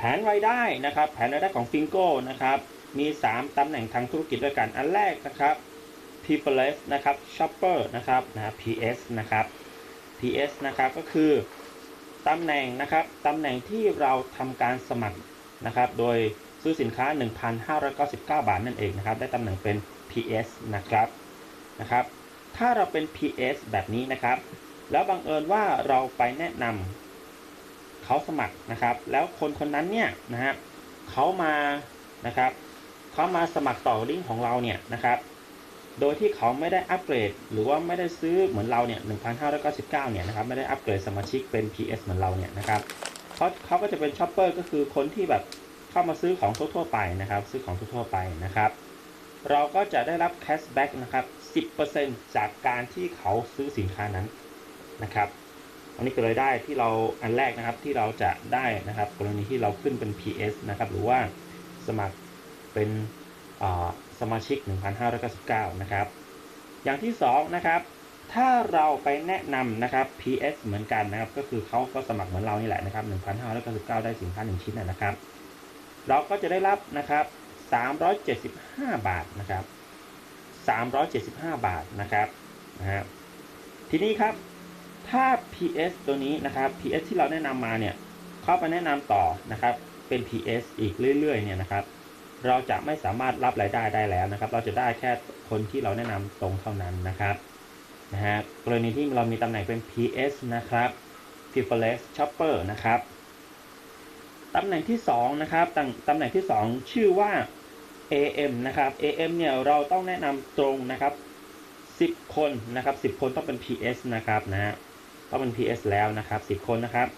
แผนรายได้นะครับ แผนรายได้ของฟิงโก้นะครับมี 3ตำแหน่งทางธุรกิจด้วยกันอันแรกนะครับ People นะครับ Shopper นะครับนะ PS นะครับ PS นะครับก็คือตำแหน่งนะครับตำแหน่งที่เราทำการสมัครนะครับ โดยซื้อสินค้า 1,599 บาทนั่นเองนะครับ ได้ตำแหน่งเป็น PS นะครับนะครับ ถ้าเราเป็น PS แบบนี้นะครับ แล้วบังเอิญว่าเราไปแนะนำ เขาสมัครนะครับ แล้วคนคนนั้นเนี่ยนะฮะเขามานะครับเขามาสมัครต่อลิงก์ของเราเนี่ยนะครับโดยที่เขาไม่ได้อัปเกรด หรือว่าไม่ได้ซื้อเหมือนเราเนี่ย1,599เนี่ยนะครับไม่ได้อัปเกรดสมาชิกเป็น PS เหมือนเราเนี่ยนะครับเขาเขาก็จะเป็นช็อปเปอร์ก็คือคนที่แบบเข้ามาซื้อของทั่วๆไปนะครับ ซื้อของทั่วๆไปนะครับ เราก็จะได้รับแคชแบ็กนะครับ10%จากการที่เขาซื้อสินค้านั้นนะครับ อันนี้คือรายได้ที่เราอันแรกนะครับที่เราจะได้นะครับ กรณีที่เราขึ้นเป็น PS นะครับหรือว่าสมัครเป็นอ่าสมาชิก 1,599 นะครับ อย่างที่2นะครับถ้าเราไปแนะนำนะครับ PS เหมือนกันนะครับ ก็คือเขาก็สมัครเหมือนเรานี่แหละนะครับ 1,599 ได้สินค้า 1 ชิ้นนะนะครับ เราก็จะได้รับนะครับ 375 บาทนะครับ 375 บาทนะครับนะฮะทีนี้ครับ ถ้า PS ตัวนี้นะครับ PS ที่เราแนะนำมาเนี่ย เข้าไปแนะนำต่อนะครับ เป็น PS อีกเรื่อยๆ เนี่ยนะครับ เราจะไม่สามารถรับรายได้ได้แล้วนะครับ เราจะได้แค่คนที่เราแนะนำตรงเท่านั้นนะครับ นะฮะ กรณีที่เรามีตำแหน่งเป็น PS นะครับ Privilege Shopper นะครับ ตำแหน่งที่2นะครับตำตำแหน่งที่ 2 ชื่อว่า AM นะครับ AM เนี่ยเราต้องแนะนำตรงนะครับ 10 คนนะครับ 10 คนต้องเป็น PS นะครับนะฮะ ต้องเป็น PS แล้วนะครับ 10 คนนะครับ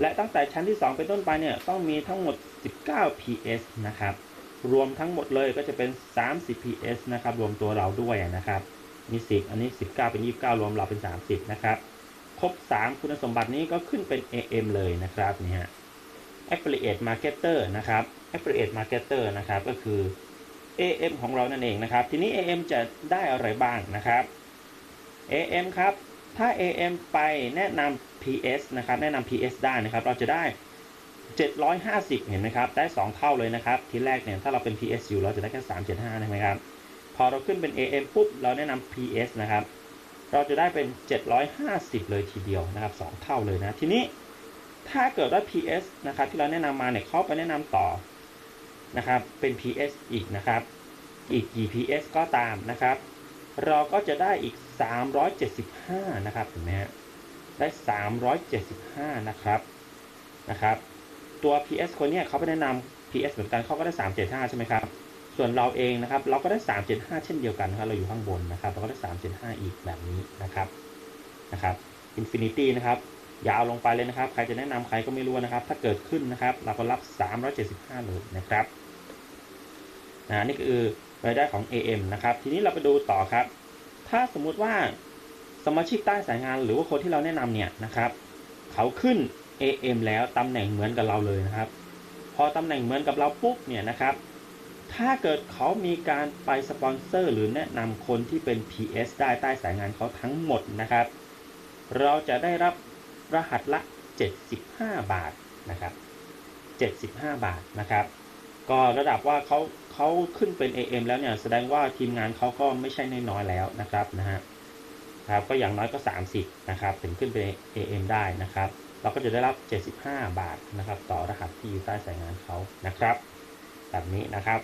และตั้งแต่ชั้นที่ 2 เป็นต้นไปเนี่ยต้องมีทั้งหมด 19 PS นะครับ รวมทั้งหมดเลยก็จะเป็น 30 PS นะครับ รวมตัวเราด้วยนะครับมี 10 อันนี้ 19 เป็น 29 รวมเราเป็น 30 นะครับ ครบ 3 คุณสมบัตินี้ก็ขึ้นเป็น AM เลยนะครับนี่ฮะ Affiliate Marketer นะครับ Affiliate Marketer นะครับก็คือ AM ของเรานั่นเองนะครับ ทีนี้ AM จะได้อะไรบ้างนะครับ AM ครับ ถ้า AM ไปแนะนำ PS นะครับ แนะนำ PS ได้นะครับ เราจะได้ 750 เห็นไหมครับ ได้ 2 เท่าเลยนะครับ ทีแรกเนี่ย ถ้าเราเป็น PS อยู่ เราจะได้แค่ 375ใช่ไหมครับ พอเราขึ้นเป็น AM ปุ๊บ เราแนะนำ PS นะครับ เราจะได้เป็น 750 เลยทีเดียวนะครับ 2 เท่าเลยนะ ทีนี้ ถ้าเกิดว่า PS นะครับ ที่เราแนะนำมาเนี่ยเขาไปแนะนำต่อ นะครับ เป็น PS อีกนะครับ อีกกี่ PS ก็ตามนะครับ เราก็จะได้อีก 375 นะครับเห็นไหมฮะได้ 375 นะครับนะครับ ตัว PS คนเนี้ยเขาไปแนะนำ PS เหมือนกันเขาก็ได้ 375 ใช่ไหมครับ ส่วนเราเองนะครับ เราก็ได้ 375 เช่นเดียวกันครับเราอยู่ข้างบนนะครับเราก็ได้ 375 อีกแบบนี้นะครับนะครับ Infinity นะครับอย่าวลงไปเลยนะครับ ใครจะแนะนำใครก็ไม่รู้นะครับ ถ้าเกิดขึ้นนะครับ เราก็รับ 375 เลยนะครับนะนี่คือรายได้ของ AM นะครับ ทีนี้เราไปดูต่อครับ ถ้าสมมุติว่าสมาชิกใต้สายงานหรือว่าคนที่เราแนะนำเนี่ยนะครับ เขาขึ้น AM แล้วตำแหน่งเหมือนกับเราเลยนะครับ พอตำแหน่งเหมือนกับเราปุ๊บเนี่ยนะครับ ถ้าเกิดเขามีการไปสปอนเซอร์หรือแนะนำคนที่เป็น PS ได้ใต้สายงานเขาทั้งหมดนะครับ เราจะได้รับรหัสละ 75 บาทนะครับ 75 บาทนะครับ ก็ระดับว่าเขาเขาขึ้นเป็น AM แล้วเนี่ยแสดงว่าทีมงานเขาก็ไม่ใช่น้อยๆแล้วนะครับนะฮะครับก็อย่างน้อยก็ 30นะครับถึงขึ้นเป็น AM ได้นะครับ เราก็จะได้รับ 75 บาทนะครับ ต่อรหัสที่อยู่ใต้สายงานเขานะครับ แบบนี้นะครับ